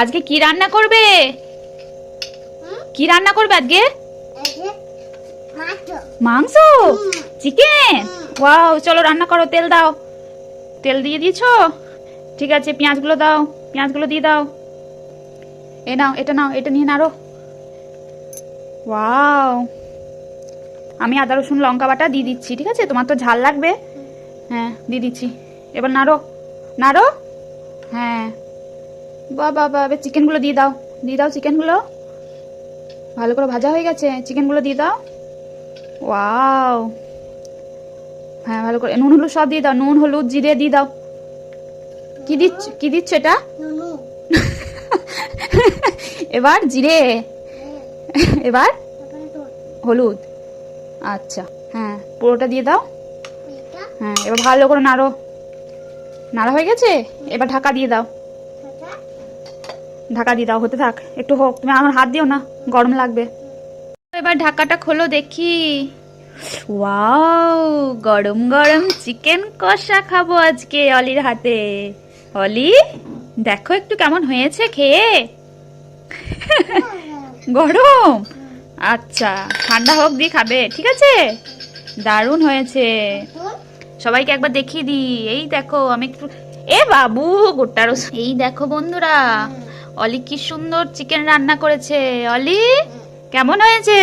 আজকে কি রান্না করবে? কি রান্না করবে আজকে? মাংস। চিকেন? ওয়াও চলো রান্না করো তেল দাও। তেল দিয়ে দিয়েছ? ঠিক আছে পেঁয়াজগুলো দাও পেঁয়াজগুলো দিয়ে দাও। এ নাও এটা নাও এটা নিয়ে নাড়ো। ওয়াও। আমি আদা রসুন লঙ্কা বাটা দিয়ে দিচ্ছি ঠিক আছে? তোমার তো ঝাল লাগবে। হ্যাঁ দিয়ে দিচ্ছি। এবার নাড়ো। নাড়ো? হ্যাঁ। বা বাবা এবার চিকেনগুলো দিয়ে দাও। দিয়ে দাও চিকেনগুলো। ভালো করে ভাজা হয়ে গেছে, চিকেনগুলো দিয়ে দাও। ওয়াও। হ্যাঁ ভালো করে, নুন, হলুদ সব দিয়ে দাও, নুন, হলুদ, জিরে দিয়ে দাও। কি দিচ্ছ কি দিচ্ছ এটা? এবার জিরে। এবার হলুদ। আচ্ছা হ্যাঁ পুরোটা দিয়ে দাও। হ্যাঁ এবার ভালো করে নাড়ো। নাড়া হয়ে গেছে? এবার ঢাকা দিয়ে দাও। ঢাকা দিয়ে দাও, হতে থাক। একটু হোক, তুমি আমার হাত দিও না, গরম লাগবে। এবার ঢাকাটা খোলো দেখি। ওয়াও, গরম গরম চিকেন কষা খাব আজকে অলির হাতে। অলি, দেখো একটু কেমন হয়েছে খেয়ে। গরম? আচ্ছা ঠান্ডা হোক দিয়ে খাবে, ঠিক আছে? দারুণ হয়েছে। সবাইকে একবার দেখিয়ে দিই। এই দেখো, আমি একটু এ বাবু, গোটা রস এই দেখো বন্ধুরা। অলি কি সুন্দর চিকেন রান্না করেছে? অলি কেমন হয়েছে?